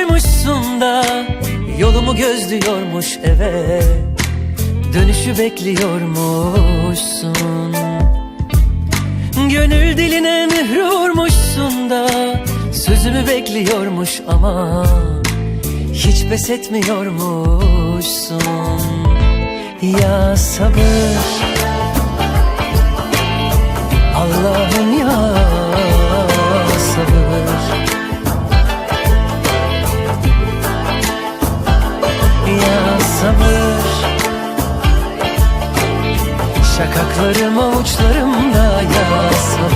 koymuşsun da Yolumu gözlüyormuş eve. Dönüşü bekliyormuşsun. Gönül diline mührü vurmuşsun da Sözümü bekliyormuş ama Hiç pes etmiyormuşsun. Ya sabır. Allah'ım ya Şakaklarım avuçlarımda ya sabır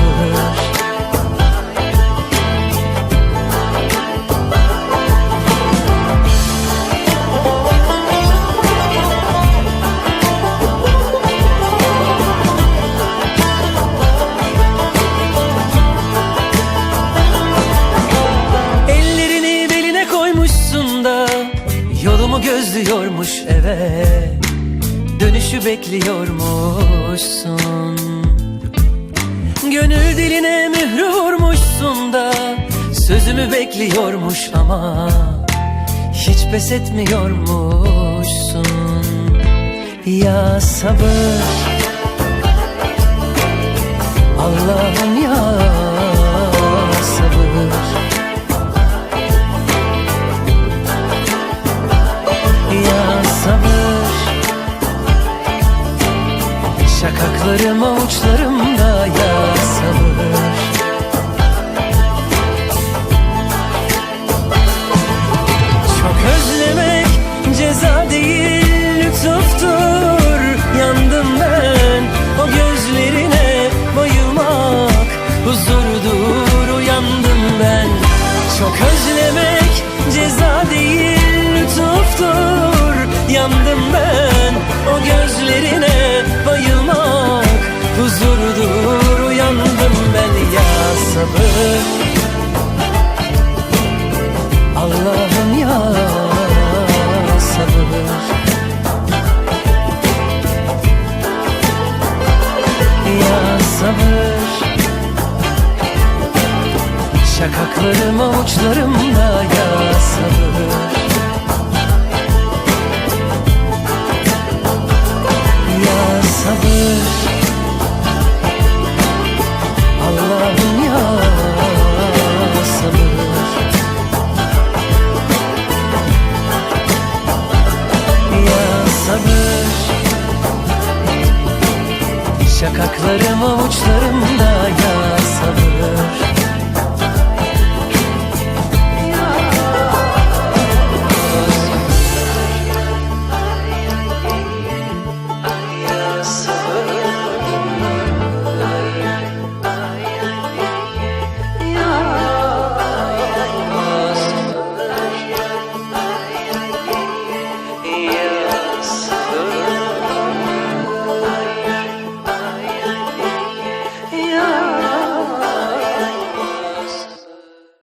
Ellerini beline koymuşsun da Yolumu gözlüyormuş eve Dönüşü bekliyormuşsun. Gönül diline mührü vurmuşsun da Sözümü bekliyormuş ama Hiç pes etmiyormuşsun. Ya sabır Şakaklarım avuçlarımda yar Çok özlemek ceza değil lütuftur. Yandım ben o gözlerine bayılmak huzurdur Uyandım ben. Çok özlemek ceza değil lütuftur. Yandım ben Şakaklarım avuçlarımda yasalı Ya sabır Allah'ım ya sabır Ya sabır Şakaklarım avuçlarımda ya sabır